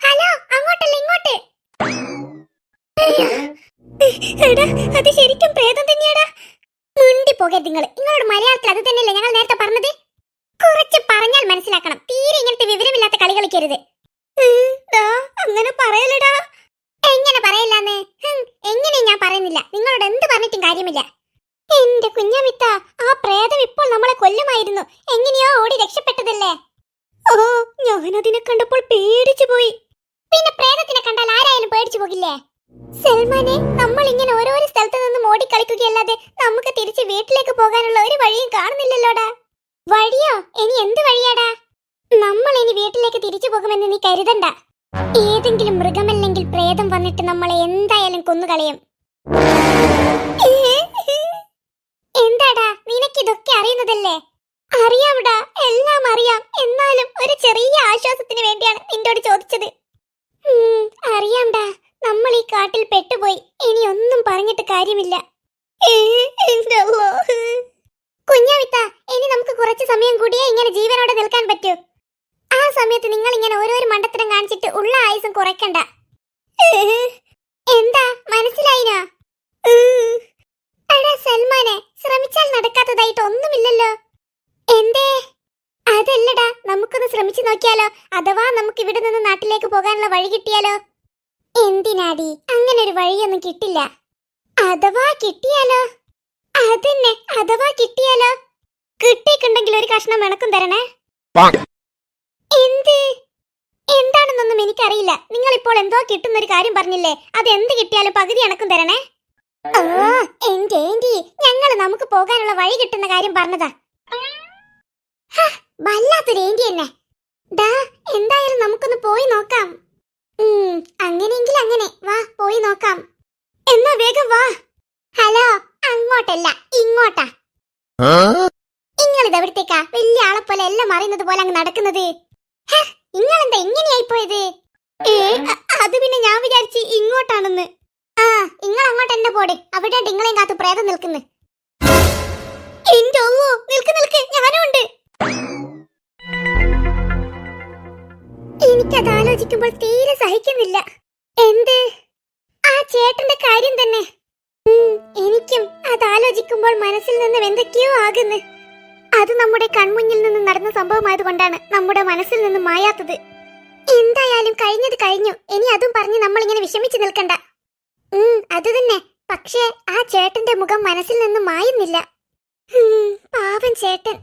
Hello അങ്ങോട്ടല്ല ഇങ്ങോട്ട്. എടാ അത് ശരിക്കും പ്രേതം തന്നെയാടാ. മുണ്ടി പോകരുത് നിങ്ങൾ. നിങ്ങളോട് മലയാളത്തിൽ അത് തന്നെയല്ലേ ഞങ്ങൾ നേരത്തെ പറഞ്ഞത്? കുറച്ച് പറഞ്ഞാൽ മനസ്സിലാക്കണം. തീരെ ഇങ്ങനത്തെ വിവരമില്ലാത്ത കളി കളിക്കരുത്. അങ്ങനെ പറയലടാ. എങ്ങനെ പറയില്ലാന്ന്? എങ്ങനെ ഞാൻ പറയുന്നില്ല. നിങ്ങളോട് എന്ത് പറഞ്ഞിട്ടും കാര്യമില്ല. എന്റെ കുഞ്ഞമിത്ത ആ പ്രേതം ഇപ്പോൾ നമ്മളെ കൊല്ലുമായിരുന്നു. എങ്ങനെയോ ഓടി രക്ഷപ്പെട്ടതല്ലേ? ഓ ഞാനതിനെ കണ്ടപ്പോൾ പേടിച്ചു പോയി. പിന്നെ പ്രേതത്തിനെ കണ്ടാൽ ആരായാലും പേടിച്ചു പോകില്ലേ? സൽമാനെ നമ്മൾ ഇങ്ങനെ ഓരോരോ സ്ഥലത്ത് നിന്നും ഓടിക്കളിക്കുകയല്ലാതെ നമുക്ക് തിരിച്ച് വീട്ടിലേക്ക് പോകാനുള്ള ഒരു വഴിയും കാണുന്നില്ലല്ലോടാ. വഴിയോ? ഇനി എന്ത് വഴിയാടാ? നമ്മൾ ഇനി വീട്ടിലേക്ക് തിരിച്ചു പോകുമെന്ന് നീ കരുതണ്ട. ഏതെങ്കിലും മൃഗമല്ലെങ്കിൽ പ്രേതം വന്നിട്ട് നമ്മളെ എന്തായാലും കൊന്നുകളയും. എന്താടാ കാട്ടിൽ പെട്ടുപോയി. ഇനി ഒന്നും പറഞ്ഞിട്ട് കാര്യമില്ല. കുഞ്ഞാവിത്ത ഇനി നമുക്ക് കുറച്ച് സമയം കൂടിയേ ഇങ്ങനെ ജീവനോടെ നിൽക്കാൻ പറ്റൂ. ആ സമയത്ത് നിങ്ങൾ ഇങ്ങനെ ഓരോരോ മണ്ടത്തരം കാണിച്ചിട്ട് ഉള്ള ആയുസം കുറയ്ക്കണ്ട. എന്താ? മനസ്സിലായിനോ? അടാ സൽമാനെ ശ്രമിച്ചാൽ നടക്കാത്തതായിട്ട് ഒന്നുമില്ലല്ലോ. എന്തേ? അതല്ലടാ നമുക്കൊന്ന് ശ്രമിച്ചു നോക്കിയാലോ? അഥവാ നമുക്ക് ഇവിടെ നിന്ന് നാട്ടിലേക്ക് പോകാനുള്ള വഴി കിട്ടിയാലോ? എന്തിനാടി? അങ്ങനെ ഒരു വഴിയൊന്നും കിട്ടില്ല. അഥവാ കിട്ടിയാലോ? അതന്നെ അഥവാ കിട്ടിയാലോ? കിട്ടിയിട്ടുണ്ടെങ്കിൽ ഒരു കഷ്ണം വിളക്കും തരണേ. എന്ത്? എന്താണെന്നൊന്നും എനിക്കറിയില്ല. നിങ്ങൾ ഇപ്പോൾ എന്തോ കിട്ടുന്ന ഒരു കാര്യം പറഞ്ഞില്ലേ? അത് എന്ത് കിട്ടിയാലും പകുതി അണക്കും തരണേ. ഓ എന്റെ ഏന്റി ഞങ്ങൾ നമുക്ക് പോകാനുള്ള വഴി കിട്ടുന്ന കാര്യം പറഞ്ഞതാ. വല്ലാത്തൊരു ഏന്റി തന്നെ ഡാ എന്തായാലും നമുക്കൊന്ന് പോയി നോക്കാം ഉം, അങ്ങനെയെങ്കിൽ അങ്ങനെ വാ പോയി നോക്കാം. എന്നാ വേഗം വാ. ഹലോ അങ്ങോട്ടല്ല ഇങ്ങോട്ടാ. നിങ്ങളിത് എവിടത്തേക്കാ വലിയ ആളെ പോലെ എല്ലാം അറിയുന്നത് പോലെ അങ്ങ് നടക്കുന്നത്. ഇങ്ങളെന്താ ഇങ്ങനെയായി പോയത് ഏ അത് പിന്നെ ഞാൻ വിചാരിച്ച് ഇങ്ങോട്ടാണെന്ന്. ആ നിങ്ങൾ അങ്ങോട്ട് എന്നെ പോട്. അവിടെ നിങ്ങളെയും കാത്ത് പ്രേതം നിൽക്കുന്നു. എന്റെ ഒന്നോ നിൽക്ക് നിൽക്ക്. ഞാനും ഉണ്ട്. എനിക്കത് ആലോചിക്കുമ്പോൾ തീരെ സഹിക്കുന്നില്ല. എന്ത്? ചേട്ടന്റെ കാര്യം തന്നെ. എനിക്കും അത് ആലോചിക്കുമ്പോൾ മനസ്സിൽ നിന്ന് എന്തൊക്കെയോ ആകുന്നു. അത് നമ്മുടെ കൺമുന്നിൽ നിന്ന് നടന്ന സംഭവമായതുകൊണ്ടാണ് നമ്മുടെ മനസ്സിൽ നിന്ന് മായാത്തത്. എന്തായാലും കഴിഞ്ഞത് കഴിഞ്ഞു. ഇനി അതും പറഞ്ഞ് നമ്മൾ ഇങ്ങനെ വിഷമിച്ചു നിൽക്കണ്ട. അത് തന്നെ. പക്ഷേ ആ ചേട്ടന്റെ മുഖം മനസ്സിൽ നിന്ന് മായുന്നില്ല. പാപം ചേട്ടൻ.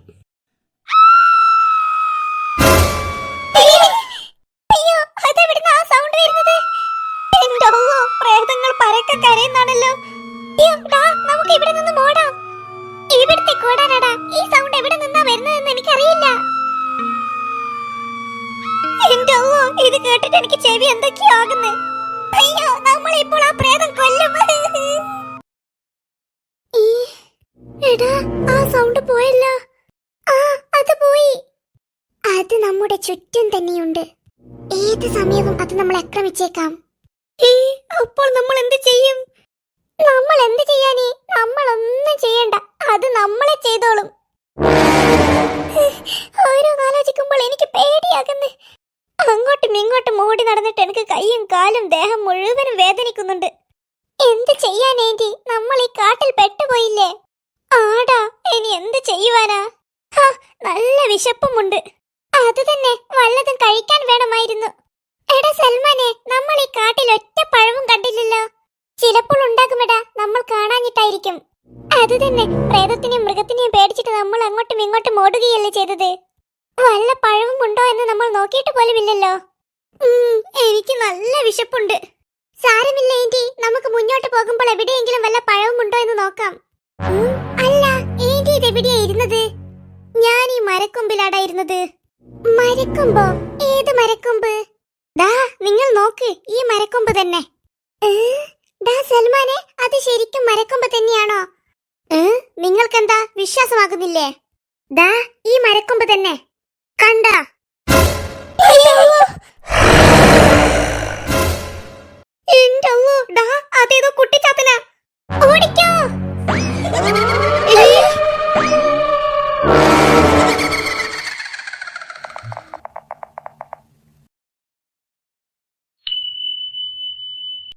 ഇത് കേട്ടിട്ട് എനിക്ക് ചെവി എന്തൊക്കെയാകുന്നു? അയ്യോ നമ്മൾ ഇപ്പോൾ ആ പ്രേതം കൊല്ലും. എടാ ആ സൗണ്ട് പോയല്ലോ. ആ അത് പോയി. അത് നമ്മുടെ ചുറ്റും തന്നെയുണ്ട്. ഏത് സമയവും അത് നമ്മളെ ആക്രമിച്ചേക്കാം. അപ്പോൾ നമ്മൾ എന്ത് ചെയ്യും? നമ്മൾ എന്ത് ചെയ്യാനേ നടന്നിട്ട് എനിക്ക് കൈയും കാലും ദേഹം മുഴുവനും വേദനിക്കുന്നുണ്ട്. എന്ത് ചെയ്യാനേന്റി നമ്മൾ ഈ കാട്ടിൽ പെട്ടുപോയില്ലേ? ആടാ ഇനി എന്ത് ചെയ്യുവാനാ? നല്ല വിശപ്പുമുണ്ട്. അത് തന്നെ വല്ലതും കഴിക്കാൻ വേണമായിരുന്നു. എടാ സൽമാനെ നമ്മൾ ഈ കാട്ടിൽ ഒറ്റ പഴവും കണ്ടില്ലല്ലോ. ചിലപ്പോൾ ഉണ്ടാകുമെടാ നമ്മൾ കാണാഞ്ഞിട്ടായിരിക്കും. അത് തന്നെ പ്രേതത്തിനെയും മൃഗത്തിനെയും പേടിച്ചിട്ട് നമ്മൾ അങ്ങോട്ടും ഇങ്ങോട്ടും ഓടുകയല്ലേ ചെയ്തത്. വല്ല പഴവും ഉണ്ടോ എന്ന് നമ്മൾ നോക്കിയിട്ട് പോലുമില്ലല്ലോ. എനിക്ക് നല്ല വിശപ്പുണ്ട്. സാരമില്ല ഏന്റി. നമുക്ക് മുന്നോട്ട് പോകുമ്പോൾ എവിടെയെങ്കിലും വല്ല പഴവും ഉണ്ടോ എന്ന് നോക്കാം. അല്ല ഏന്റി ഇത് എവിടെയാ ഇരുന്നത്? ഞാൻ ഈ മരക്കൊമ്പിലാടാ ഇരുന്നത്. മരക്കൊമ്പോ? ഏത് മരക്കൊമ്പ്? ദാ നിങ്ങൾ നോക്ക് ഈ മരക്കൊമ്പ് തന്നെ. ദാ സൽമാനെ അത് ശരിക്കും മരക്കൊമ്പ് തന്നെയാണോ? നിങ്ങൾക്കെന്താ വിശ്വാസമാകുന്നില്ലേ? ദാ ഈ മരക്കൊമ്പ് തന്നെ. കണ്ട?